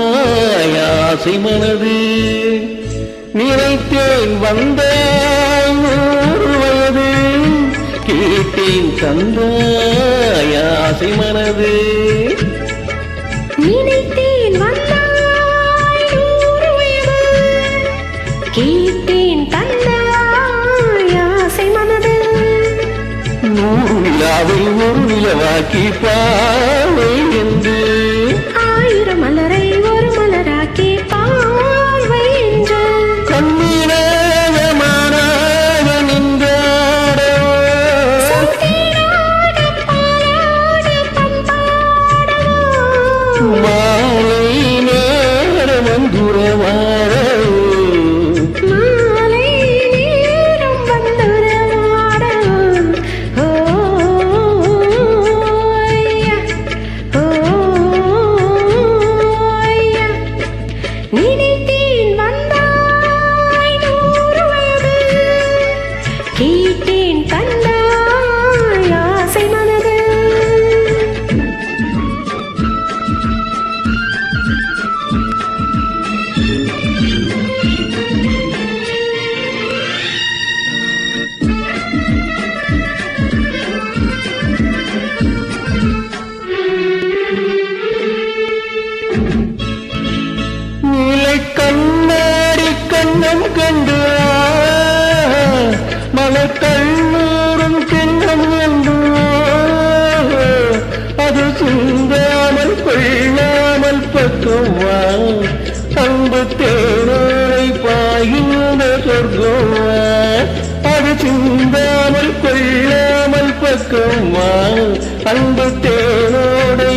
தந்தாயாசை மனது நினைத்தேன் வந்தாய் நூறு வயது. கேட்டேன் தந்தாயாசை மனது நினைத்தேன் வந்தாய் நூறு வயது. கேட்டேன் தந்தாய் ஆசை மனது. நூறு நிலாவை ஒரு நிலவாக்கி பாவை என்று. நினைத்தேன் கண்ணம் கண்டு மலை கண்ணூரும் கிண்ணம் என்று. அது சிந்தாமல் கொள்ளாமல் பக்குவா அன்பு தேனோரை பாய்ந்த சொர்க்கமா அது சிந்தாமல் கொள்ளாமல் அன்பு தேனோரை